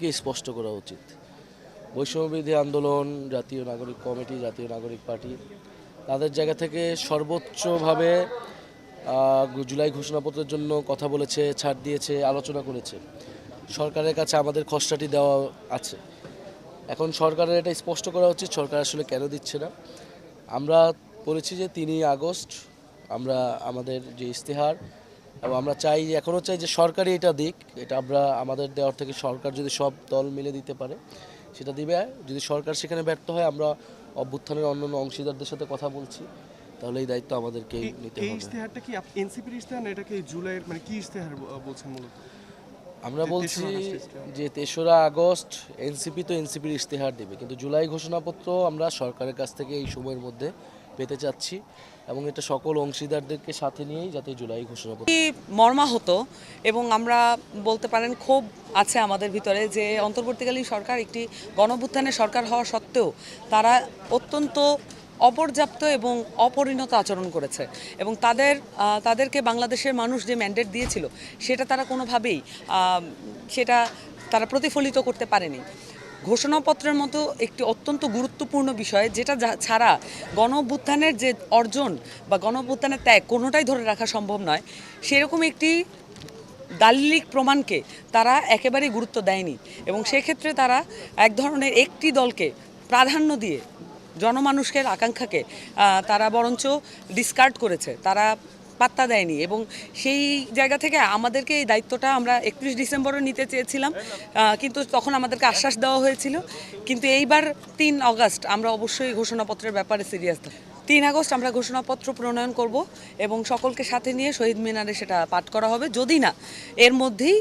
কে স্পষ্ট করা উচিত। বৈষম্যবিধি আন্দোলন, জাতীয় নাগরিক কমিটি, জাতীয় নাগরিক পার্টি, তাদের জায়গা থেকে সর্বোচ্চভাবে জুলাই ঘোষণাপত্রের জন্য কথা বলেছে, ছাড় দিয়েছে, আলোচনা করেছে। সরকারের কাছে আমাদের খসড়াটি দেওয়া আছে। এখন সরকারের এটা স্পষ্ট করা উচিত, সরকার আসলে কেন দিচ্ছে না। আমরা বলেছি যে তিনই আগস্ট, আমরা, আমাদের যে ইস্তেহার এবং আমরা চাই এখনও চাই যে সরকারই এটা দিক। এটা আমরা আমাদের দেওয়ার থেকে সরকার যদি সব দল মিলে দিতে পারে সেটা দিবে। যদি সরকার সেখানে ব্যর্থ হয় আমরা অভ্যুত্থানের অন্যান্য অংশীদারদের সাথে কথা বলছি তাহলে এই দায়িত্ব আমাদেরকে নিতে এই হবে। ইশতেহারটা কি এনসিপির ইশতেহার না এটাকে জুলাইয়ের মানে কি ইশতেহার ব- বলছেন মূলত? আমরা বলছি 23 আগস্ট ইশতেহার। যে তেসরা আগস্ট এনসিপি তো এনসিপির ইশতেহার দেবে। কিন্তু জুলাই ঘোষণাপত্র আমরা সরকারের কাছ থেকে এই সময়ের মধ্যে পেতে চাচ্ছি এবং এটা সকল অংশীদারদেরকে সাথে নিয়েই যাতে জুলাই ঘোষণাপত্র খুবই মর্মাহত এবং আমরা বলতে পারেন ক্ষোভ আছে আমাদের ভিতরে যে অন্তর্বর্তীকালীন সরকার একটি গণভুত্থানের সরকার হওয়া সত্ত্বেও তারা অত্যন্ত অপর্যাপ্ত এবং অপরিণত আচরণ করেছে এবং তাদের তাদেরকে বাংলাদেশের মানুষ যে ম্যান্ডেট দিয়েছিল সেটা তারা কোনোভাবেই সেটা তারা প্রতিফলিত করতে পারেনি। ঘোষণাপত্রের মতো একটি অত্যন্ত গুরুত্বপূর্ণ বিষয়, যেটা ছাড়া গণ যে অর্জন বা গণ ত্যাগ কোনোটাই ধরে রাখা সম্ভব নয়, সেরকম একটি দালিলিক প্রমাণকে তারা একেবারেই গুরুত্ব দেয়নি এবং সেক্ষেত্রে তারা এক ধরনের একটি দলকে প্রাধান্য দিয়ে জনমানুষের আকাঙ্ক্ষাকে তারা বরঞ্চ ডিসকার্ড করেছে। তারা পাত্তা দেয়নি এবং সেই জায়গা থেকে আমাদেরকে এই দায়িত্বটা আমরা একত্রিশ ডিসেম্বরও নিতে চেয়েছিলাম কিন্তু তখন আমাদেরকে আশ্বাস দেওয়া হয়েছিল। কিন্তু এইবার তিন অগাস্ট আমরা অবশ্যই ঘোষণাপত্রের ব্যাপারে সিরিয়াস তিন আগস্ট আমরা ঘোষণাপত্র প্রণয়ন করব এবং সকলকে সাথে নিয়ে শহীদ মিনারে সেটা পাঠ করা হবে। যদি না, এর মধ্যেই